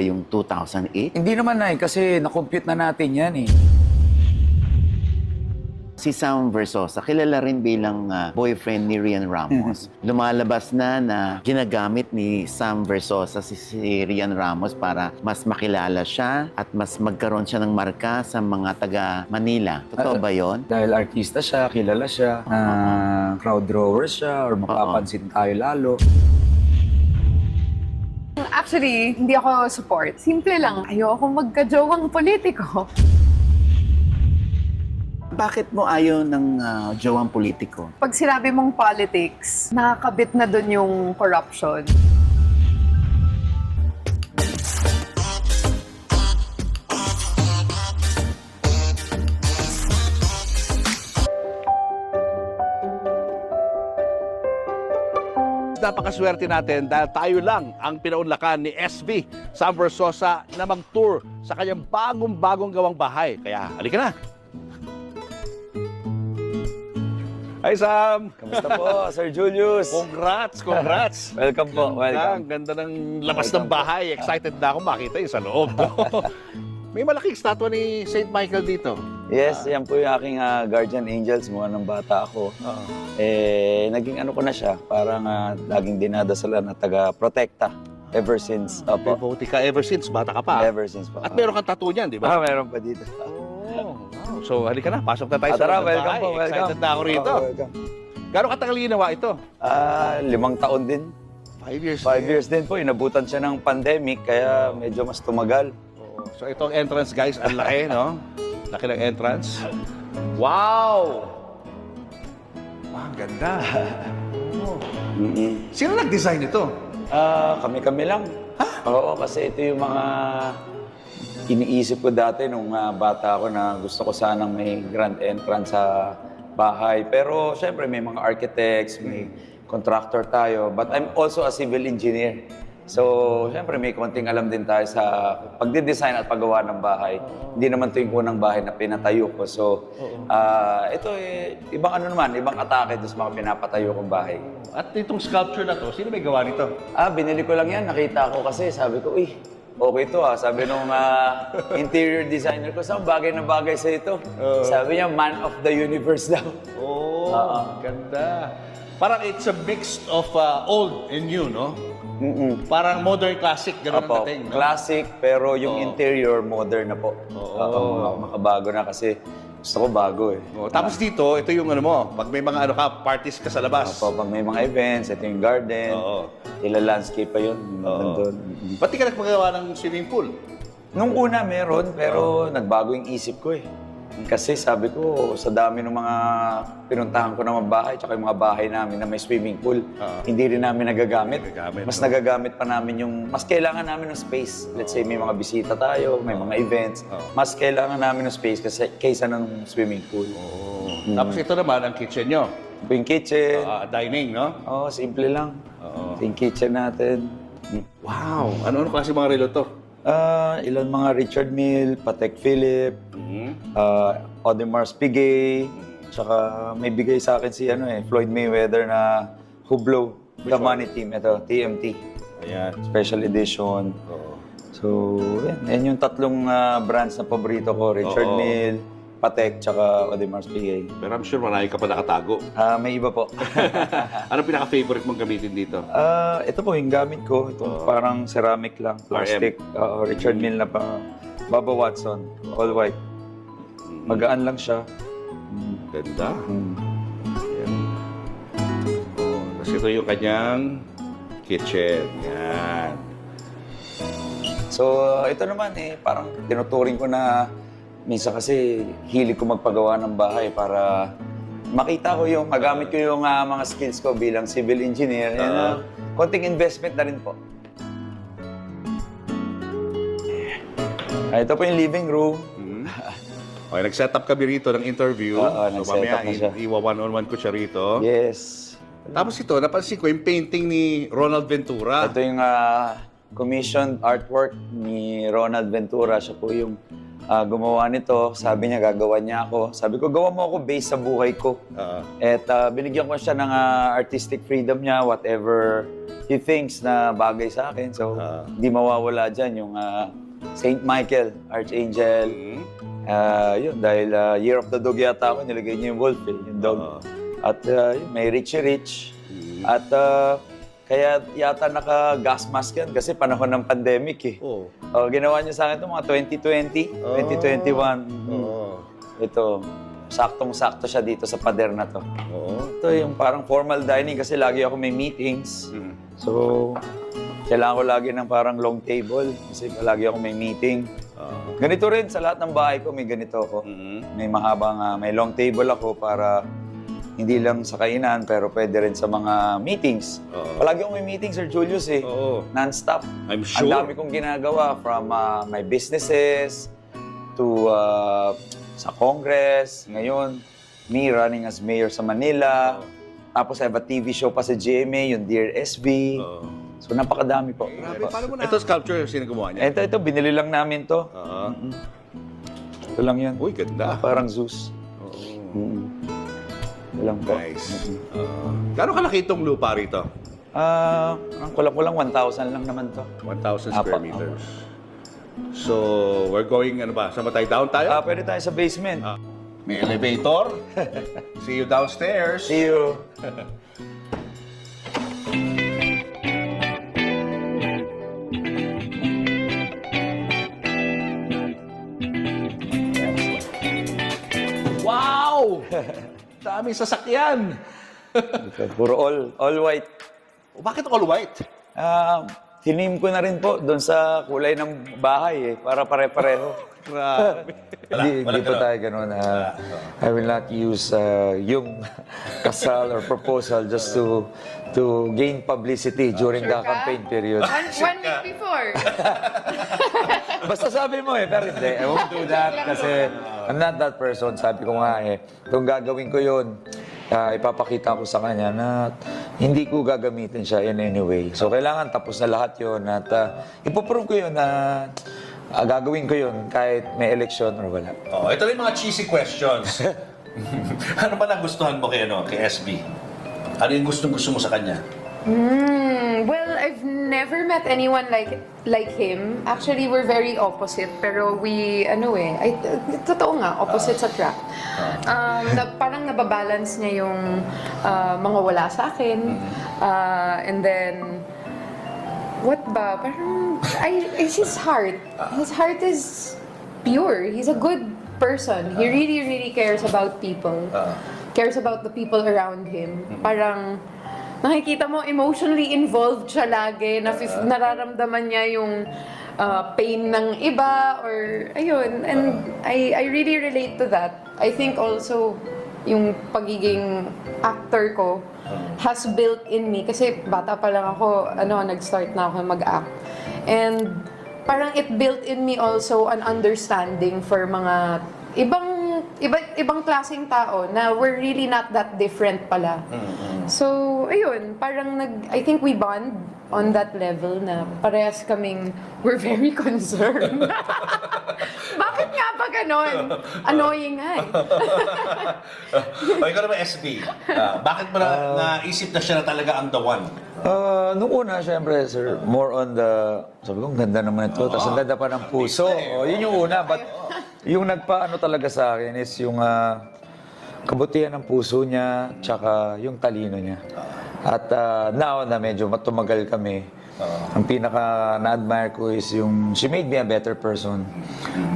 yung 2008. Hindi naman na kasi na-compute na natin yan eh. Si Sam Versosa, kilala rin bilang ah, boyfriend ni Rian Ramos. Lumalabas na na ginagamit ni Sam Versosa si, si Rian Ramos para mas makilala siya at mas magkaroon siya ng marka sa mga taga Manila. Totoo Ah, ba yon? Dahil artista siya, kilala siya, ah, crowd drawer siya, or mapapansin tayo lalo. Actually, hindi ako support. Simple lang, ayoko magka-jowang politiko. Bakit mo ayaw ng ah, jowang politiko? Pag sinabi mong politics, nakakabit na dun yung corruption. Napakaswerte natin dahil tayo lang ang pinaunlakan ni SB Sam Versosa na mag-tour sa kanyang bagong-bagong gawang bahay. Kaya, halika na! Hi Sam! Kamusta po, Sir Julius? Congrats! Congrats! Welcome po, welcome. Ang ganda ng labas ng bahay. Excited na ako makita yung sa loob. May malaking statwa ni St. Michael dito. Yes, yan po yung aking ah, guardian angels mula nung bata ako. Eh, naging ano ko na siya, parang ah, laging dinadasalan na taga-protekta ever since. Opo, Devotee ka ever since, bata ka pa. ever since po. At meron kang tattoo niyan, di Ah, ba? meron pa dito. Oh, wow. So, halika na. Pasok na tayo Ah, sa tara, welcome po, welcome. Excited na ako rito. Oo, welcome. Gano'ng katagal ginawa ito? Ah, limang taon din. Five years. Five years din po. Inabutan siya ng pandemic, kaya medyo mas tumagal. Oo. So ito ang entrance guys, ang laki, no? Laki ng entrance. Wow! Ah, ang ganda. Oo. mm Sino nag-design ito? Ah, kami-kami lang. Oo, kasi ito yung mga iniisip ko dati nung ah, bata ako na gusto ko sanang may grand entrance sa bahay. Pero syempre may mga architects, may contractor tayo. But I'm also a civil engineer. So, syempre may konting alam din tayo sa pagde-design at paggawa ng bahay. Hindi naman ito yung unang bahay na pinatayo ko. So, ah, ito eh, ibang ano naman, ibang atake doon sa mga pinapatayo kong bahay. At itong sculpture na to, sino may gawa nito? Ah, binili ko lang yan. Nakita ko kasi. Sabi ko, uy, okay to ah. Sabi nung ah, interior designer ko, saan bagay na bagay sa ito? Sabi niya, man of the universe daw. Oh, Ah. ganda. Parang it's a mix of uh, old and new, no? Mm-mm. Parang modern classic, gano'n ang Apo, dating, no? classic, pero yung Oo. interior, modern na po. Oo. Oo, mak- makabago na kasi gusto ko bago eh. Oh, tapos dito, ito yung ano mo, pag may mga ano ka, parties ka sa labas. Apo, pag may mga events, ito yung garden, Oo. ila landscape pa yun, Oo. nandun. Ba't di ka nagpagawa ng swimming pool? Nung una meron, pero nagbago yung isip ko eh. Kasi sabi ko, sa dami ng mga pinuntahan ko na mga bahay, tsaka yung mga bahay namin na may swimming pool, Oo. hindi rin namin nagagamit. Nagagamit, mas no? nagagamit pa namin yung, mas kailangan namin ng space. Let's say may mga bisita tayo, may mga events, Oo. mas kailangan namin ng space kasi kaysa ng swimming pool. Oh. Tapos ito naman, ang kitchen nyo. Yung kitchen. Ah, dining, no? Oo, simple lang. Oo. Yung kitchen natin. Wow! Ano-ano klase mga relo to? Ah, ilan mga Richard Mille, Patek Philippe, Mhm. uh, Audemars Piguet, tsaka may bigay sa akin si ano eh, Floyd Mayweather na Hublot, The Money Team, ito, TMT, Ayan. special edition. Oo. So, yan, yan yung tatlong ah, brands na paborito ko, Richard Oo. Mille, Patek, tsaka Audemars Piguet. Pero I'm sure marami ka pa nakatago. Ah, may iba po. Anong pinaka-favorite mong gamitin dito? Ah, ito po yung gamit ko, itong Oo. parang ceramic lang, plastic. Oo, Richard Mille na pa, Baba Watson, all white. Magaan lang siya. Mm. Ganda. Mm. Oh, tapos ito yung kanyang kitchen. Yan. So, ito naman eh, parang tinuturing ko na minsan kasi hilig ko magpagawa ng bahay para makita ko yung, magamit ko yung ah, mga skills ko bilang civil engineer. Yan, Ah. konting investment na rin po. Ah, ito po yung living room. Mhm. Okay, nag-set up kami rito ng interview. Oo, so, nag-set mamaya, up na siya. i- iwa one-on-one ko siya rito. Yes. Tapos ito, napansin ko yung painting ni Ronald Ventura. Ito yung ah, commissioned artwork ni Ronald Ventura. Siya po yung ah, gumawa nito. Sabi niya, gagawa niya ako. Sabi ko, gawa mo ako based sa buhay ko. Oo. At ah, binigyan ko siya ng ah, artistic freedom niya, whatever he thinks na bagay sa akin. So, hindi mawawala dyan yung ah, Saint Michael, Archangel. Ah, yun, dahil ah, Year of the Dog yata ako, nilagay niya yung wolf, eh, yung dog. Oo. At yun, may Richie Rich. Mhm. At ah, kaya yata naka-gas mask yan kasi panahon ng pandemic eh. Oo. Oh, ginawa niya sa akin ito mga 2020, Oh. 2021. Oo. Ito, saktong-sakto siya dito sa pader na to. Oo. Ito yung parang formal dining kasi lagi ako may meetings. Mhm. So, kailangan ko lagi ng parang long table kasi lagi ako may meeting. Oo. Ganito rin sa lahat ng bahay ko, may ganito ako. Mhm. May mahabang, ah, may long table ako para hindi lang sa kainan pero pwede rin sa mga meetings. Oo. Palagi ako may meetings, Sir Julius eh. Oo. Non-stop. I'm Ang sure. dami kong ginagawa from ah, my businesses to ah, sa Congress. Ngayon, me running as mayor sa Manila. Tapos I have a TV show pa sa GMA, yung Dear SB. Oo. So napakadami po. Grabe, paano mo na? Ito sculpture, sino gumawa niya? Ito, ito, binili lang namin to. Oo. Ito lang yan. Uy, ganda. Parang Zeus. Oo. Mm. Lang po. Nice. Oo. Gano'ng kalaki itong lupa rito? Ah, ang kulang-kulang 1,000 lang naman to. 1,000 Apa, square meters. So, we're going, ano ba? Saan ba tayo? Down tayo? Ah, pwede tayo sa basement. Ah. May elevator. See you downstairs. See you. Wow! Daming sasakyan. Puro all, all white. O, bakit all white? Ah, tinim ko na rin po doon sa kulay ng bahay eh, para pare-pareho. Grabe. Hindi hindi po tayo ganun. ah, I will not use ah, yung kasal or proposal just to to gain publicity during the Sure ka? campaign period. One, one week before. Basta sabi mo eh, pero hindi. I won't do that kasi I'm not that person. Sabi ko nga eh, kung gagawin ko yun, ah, ipapakita ko sa kanya na hindi ko gagamitin siya in any way. So kailangan tapos na lahat yun at uh, ipoprove ko yun na ah, gagawin ko yun kahit may election or wala. Oh, ito rin mga cheesy questions. ano ba nagustuhan mo kay, ano, kay SB? Ano yung gustong-gusto mo sa kanya? Hmm, well, I've never met anyone like like him. Actually, we're very opposite. Pero we, ano eh, ay, totoo nga, opposite sa track. Um, na, parang nababalance niya yung ah, mga wala sa akin. Ah, and then, what ba? Parang, I, it's his heart. His heart is pure. He's a good person. He really, really cares about people. Cares about the people around him. Parang, nakikita mo emotionally involved siya lagi. Na nararamdaman niya yung uh, pain ng iba or ayun. And I, I really relate to that. I think also yung pagiging actor ko has built in me kasi bata pa lang ako ano nag-start na ako mag-act and parang it built in me also an understanding for mga ibang iba, ibang klaseng tao na we're really not that different pala. So ayun parang nag I think we bond on that level na parehas kaming we're very concerned. Bakit nga ba ganon? Annoying nga eh. O, ikaw naman SB. Ah, bakit mo na naisip na siya na talaga ang the one? Uh, nung una, syempre, sir, more on the, sabi ko, ang ganda naman ito, tapos ang ganda pa ng puso. Oh, yun yung una, but yung nagpaano talaga sa akin is yung ah, kabutihan ng puso niya, tsaka yung talino niya. At ah, now na medyo matumagal kami, ang pinaka na-admire ko is yung, she made me a better person.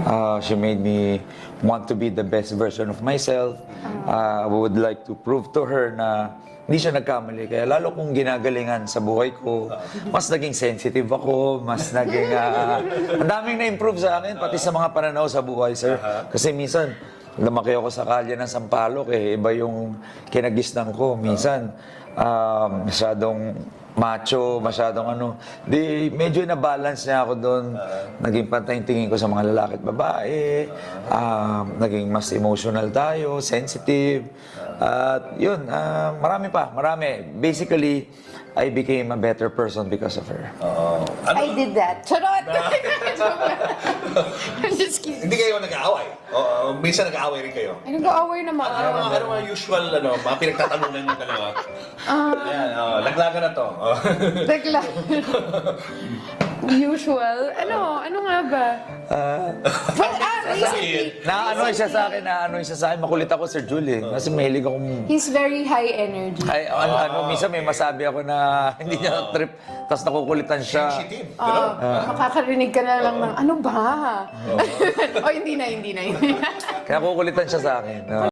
Uh, she made me want to be the best version of myself. Uh, I would like to prove to her na hindi siya nagkamali. Kaya lalo kong ginagalingan sa buhay ko, mas naging sensitive ako, mas naging... ah, ang daming na-improve sa akin, pati sa mga pananaw sa buhay, sir. Kasi minsan, lumaki ako sa kalye ng Sampaloc, eh, iba yung kinagisnan ko. Minsan, ah, masyadong macho, masyadong ano. Di, medyo na-balance niya ako doon. Naging pantay tingin ko sa mga lalaki at babae. Ah, naging mas emotional tayo, sensitive. At yun, ah, marami pa, marami. Basically, I became a better person because of her. Oo. Ano, I did that charot I'm just kidding Hindi kayo minsan nag-aaway rin kayo. Ay, nag-away naman. Ano mga, ano mga usual, ano, mga pinagtatanungan yung dalawa? Ah, Ayan, oh, laglagan na to. Oh. Tekla. Usual. Ano? Ano nga ba? Well, ah, recently. Na ano siya sa akin, na ano siya sa akin, makulit ako, Sir Julie. Kasi mahilig akong He's very high energy. Ay, ano, ano, minsan may masabi ako na hindi niya trip, tapos nakukulitan siya. Sensitive. Ah, makakarinig ka na lang ng, ano ba? o, hindi na, hindi na, hindi na. Kaya kukulitan siya sa akin.